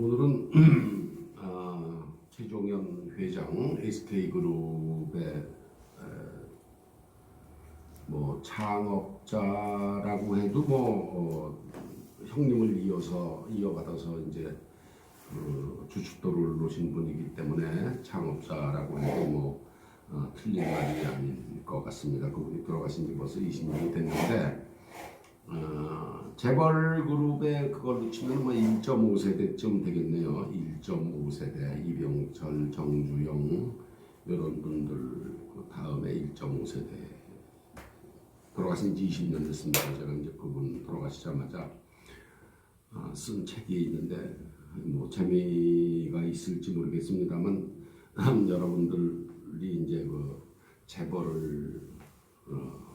오늘은 아, 최종현 회장 SK그룹의 에, 뭐 창업자라고 해도 뭐 어, 형님을 이어서 이어받아서 이제 그 주춧돌을 놓으신 분이기 때문에 창업자라고 해도 뭐 어, 틀린 말이 아닌 것 같습니다. 그분이 돌아가신 지 벌써 20년이 됐는데 어, 재벌 그룹에 그걸 놓치면 뭐 1.5세대쯤 되겠네요. 1.5세대 이병철, 정주영 이런 분들 그 다음에 1.5세대 돌아가신 지 20년 됐습니다. 제가 이제 그분 돌아가시자마자 아, 쓴 책이 있는데 뭐 재미가 있을지 모르겠습니다만 여러분들이 이제 그 재벌을 어,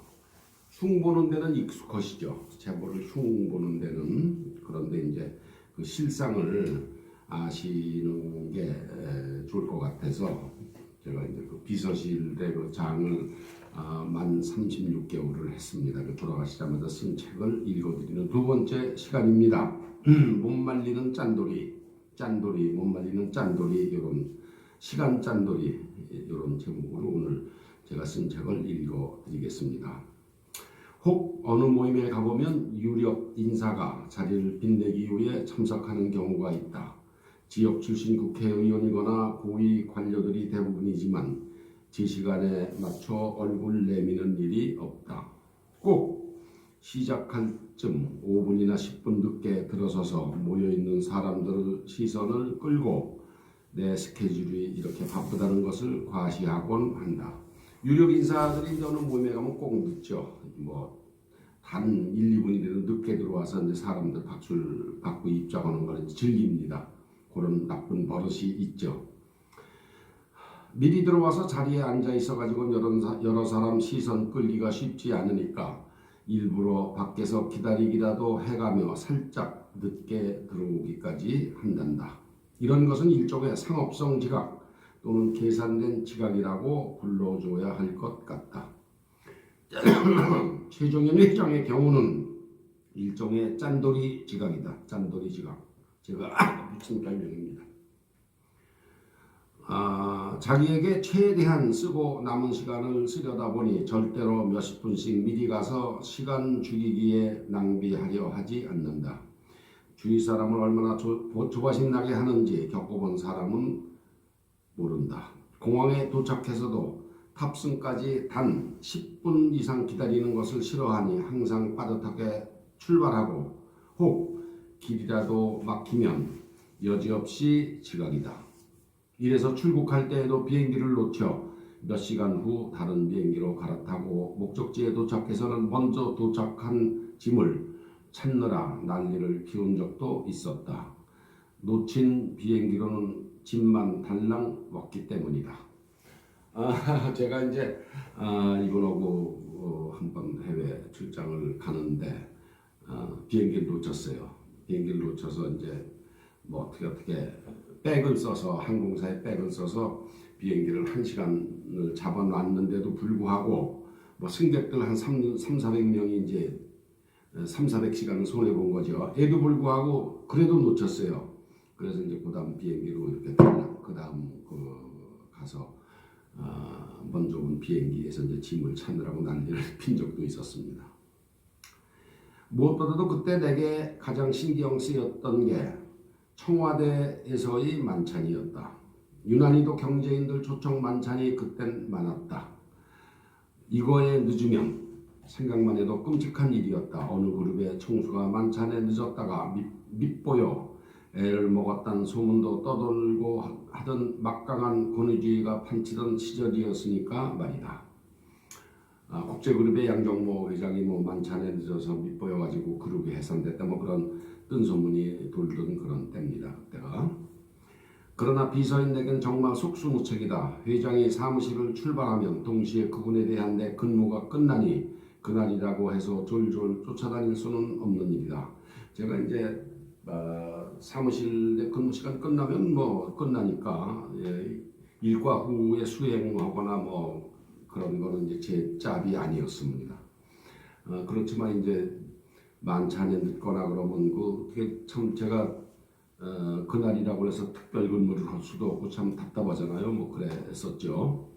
흉 보는 데는 익숙하시죠. 재벌을 흉 보는 데는 그런데 이제 그 실상을 아시는 게 에, 좋을 것 같아서 제가 이제 그 비서실의 그 장을 아, 만 36개월을 했습니다. 그 돌아가시자마자 쓴 책을 읽어드리는 두 번째 시간입니다. 못 말리는 짠돌이, 짠돌이, 못 말리는 짠돌이 이런 시간 짠돌이 이런 제목으로 오늘 제가 쓴 책을 읽어드리겠습니다. 혹 어느 모임에 가보면 유력 인사가 자리를 빛내기 위해 참석하는 경우가 있다. 지역 출신 국회의원이거나 고위 관료들이 대부분이지만 제 시간에 맞춰 얼굴 내미는 일이 없다. 꼭 시작할 쯤 5분이나 10분 늦게 들어서서 모여있는 사람들 시선을 끌고 내 스케줄이 이렇게 바쁘다는 것을 과시하곤 한다. 유력 인사들이 이제 어느 모임에 가면 꼭 늦죠. 뭐 단 1, 2분이라도 늦게 들어와서 이제 사람들 박수를 받고 입장하는 걸 즐깁니다. 그런 나쁜 버릇이 있죠. 미리 들어와서 자리에 앉아 있어가지고 여러, 사- 여러 사람 시선 끌기가 쉽지 않으니까 일부러 밖에서 기다리기라도 해가며 살짝 늦게 들어오기까지 한단다. 이런 것은 일종의 상업성 지각 또는 계산된 지각이라고 불러줘야 할 것 같다. 최종현 회장의 경우는 일종의 짠돌이 지각이다. 짠돌이 지각. 제가 붙인 별명입니다. 아, 자기에게 최대한 쓰고 남은 시간을 쓰려다 보니 절대로 몇십 분씩 미리 가서 시간 죽이기에 낭비하려 하지 않는다. 주위 사람을 얼마나 조, 조바심 나게 하는지 겪어본 사람은. 공항에 도착해서도 탑승까지 단 10분 이상 기다리는 것을 싫어하니 항상 빠듯하게 출발하고 혹 길이라도 막히면 여지없이 지각이다. 이래서 출국할 때에도 비행기를 놓쳐 몇 시간 후 다른 비행기로 갈아타고 목적지에 도착해서는 먼저 도착한 짐을 찾느라 난리를 키운 적도 있었다. 놓친 비행기로는 짐만 달랑 왔기 때문이다. 아, 제가 이제 아, 이분하고 어, 한번 해외 출장을 가는데 아, 비행기를 놓쳤어요. 비행기를 놓쳐서 이제 뭐 어떻게 어떻게 백을 써서 항공사에 백을 써서 비행기를 한 시간을 잡아놨는데도 불구하고 뭐 승객들 한 3, 3 400명이 이제 3, 400시간을 손해 본 거죠. 에도 불구하고 그래도 놓쳤어요. 그래서 이제 그 다음 비행기로 이렇게 탈락. 그 다음 그 가서 아, 먼저 온 비행기에서 이제 짐을 찾느라고 난리를 핀 적도 있었습니다. 무엇보다도 그때 내게 가장 신경 쓰였던 게 청와대에서의 만찬이었다. 유난히도 경제인들 초청 만찬이 그땐 많았다. 이거에 늦으면 생각만 해도 끔찍한 일이었다. 어느 그룹의 청수가 만찬에 늦었다가 밑, 밑보여 애를 먹었다는 소문도 떠돌고 하던 막강한 권위주의가 판치던 시절이었으니까 말이다. 아, 국제그룹의 양정모 회장이 뭐 만찬에 늦어서 밑보여가지고 그룹이 해산됐다 뭐 그런 뜬 소문이 돌던 그런 때입니다. 그때가. 그러나 비서인에겐 정말 속수무책이다. 회장이 사무실을 출발하면 동시에 그분에 대한 내 근무가 끝나니 그날이라고 해서 졸졸 쫓아다닐 수는 없는 일이다. 제가 이제 어, 사무실의 근무 시간 끝나면 뭐 끝나니까 예, 일과 후에 수행하거나 뭐 그런 거는 이제 제 짭이 아니었습니다. 어, 그렇지만 이제 만찬에 늦거나 그러면 그 참 제가 어, 그날이라고 해서 특별 근무를 할 수도 없고 참 답답하잖아요. 뭐 그랬었죠.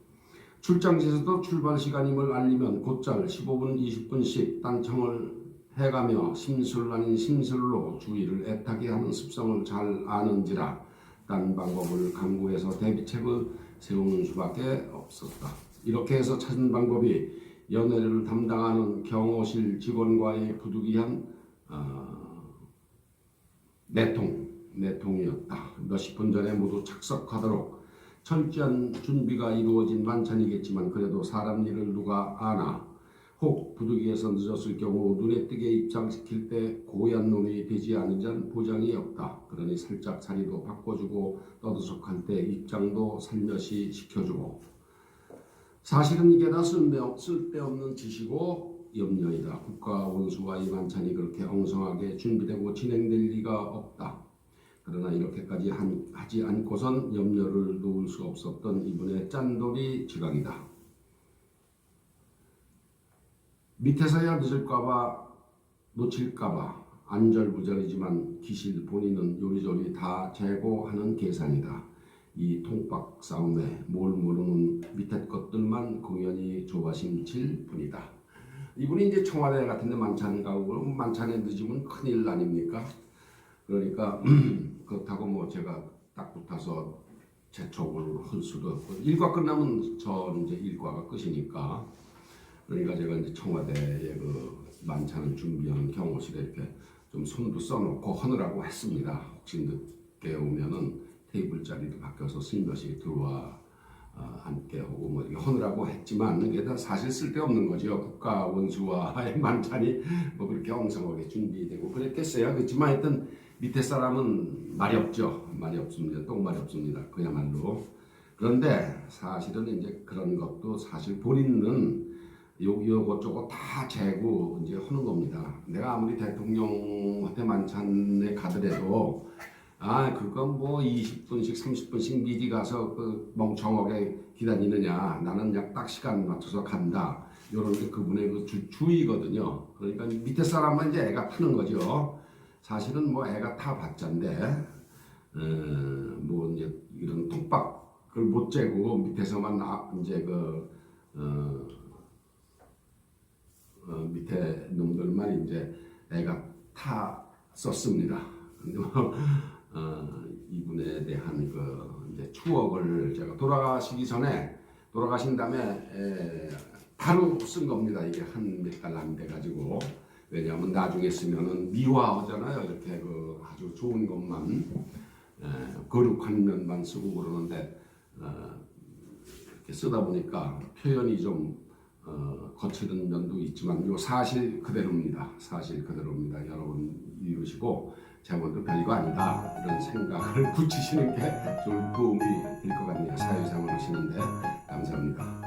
출장지에서도 출발 시간임을 알리면 곧잘 15분, 20분씩 딴청을 해가며 심술 아닌 심술로 주의를 애타게 하는 습성을 잘 아는지라 딴 방법을 강구해서 대비책을 세우는 수밖에 없었다. 이렇게 해서 찾은 방법이 연애를 담당하는 경호실 직원과의 부득이한 어, 내통, 내통이었다. 몇십 분 전에 모두 착석하도록 철저한 준비가 이루어진 만찬이겠지만 그래도 사람 일을 누가 아나 혹 부득이해서 늦었을 경우 눈에 띄게 입장시킬 때 고얀 놈이 되지 잔 보장이 없다. 그러니 살짝 자리도 바꿔주고 떠들썩할 때 입장도 살며시 시켜주고 사실은 이게 다 쓸데없는 짓이고 염려이다. 국가 원수와 이 만찬이 그렇게 엉성하게 준비되고 진행될 리가 없다. 그러나 이렇게까지 한- 하지 않고선 염려를 놓을 수 없었던 이분의 짠돌이 지각이다. 밑에서야 늦을까봐 놓칠까봐 안절부절이지만 기실 본인은 요리조리 다 재고하는 계산이다. 이 통박 싸움에 뭘 모르는 밑에 것들만 공연히 조바심 칠 뿐이다. 이분이 이제 청와대 같은 데 만찬 가고 만찬에 늦으면 큰일 아닙니까? 그러니까 그렇다고 뭐 제가 딱 붙어서 재촉을 할 수도 없고 일과 끝나면 저 이제 일과가 끝이니까 그러니까 제가 이제 청와대에 그 만찬을 준비하는 경호실에 이렇게 좀 손도 써놓고 하느라고 했습니다. 혹시 늦게 오면은 테이블 자리도 바뀌어서 슬며시 들어와 어, 함께 하고 뭐 이렇게 하느라고 했지만 이게 다 사실 쓸데없는 거죠. 국가 원수와의 만찬이 뭐 그렇게 엉성하게 준비되고 그랬겠어요. 그렇지만 하여튼 밑에 사람은 말이 없죠. 말이 없습니다. 똥 말이 없습니다. 그야말로. 그런데 사실은 이제 그런 것도 사실 본인은 여기 요것저것 다 재고 이제 하는 겁니다. 내가 아무리 대통령한테 만찬에 가더라도 아 그건 뭐 20분씩 30분씩 미리 가서 그 멍청하게 기다리느냐. 나는 그냥 딱 시간 맞춰서 간다. 요런 게 그분의 그 주, 주의거든요. 그러니까 밑에 사람만 이제 애가 타는 거죠. 사실은 뭐 애가 타 봤자인데 어, 뭐 이제 이런 톡박을 못 재고 밑에서만 아, 이제 그 어, 어, 밑에 놈들만 이제 애가 타 썼습니다. 근데 뭐, 어, 이분에 대한 그 이제 추억을 제가 돌아가시기 전에 돌아가신 다음에 에, 바로 쓴 겁니다. 이게 한 몇 달 안 돼가지고 왜냐하면 나중에 쓰면은 미화하잖아요. 이렇게 그 아주 좋은 것만 에, 거룩한 면만 쓰고 그러는데 어, 이렇게 쓰다 보니까 표현이 좀 어, 거칠은 면도 있지만 요 사실 그대로입니다. 사실 그대로입니다. 여러분 이루시고 제목도 별거 아니다 이런 생각을 굳히시는 게 좀 도움이 될 것 같네요. 사회생활 하시는데 감사합니다.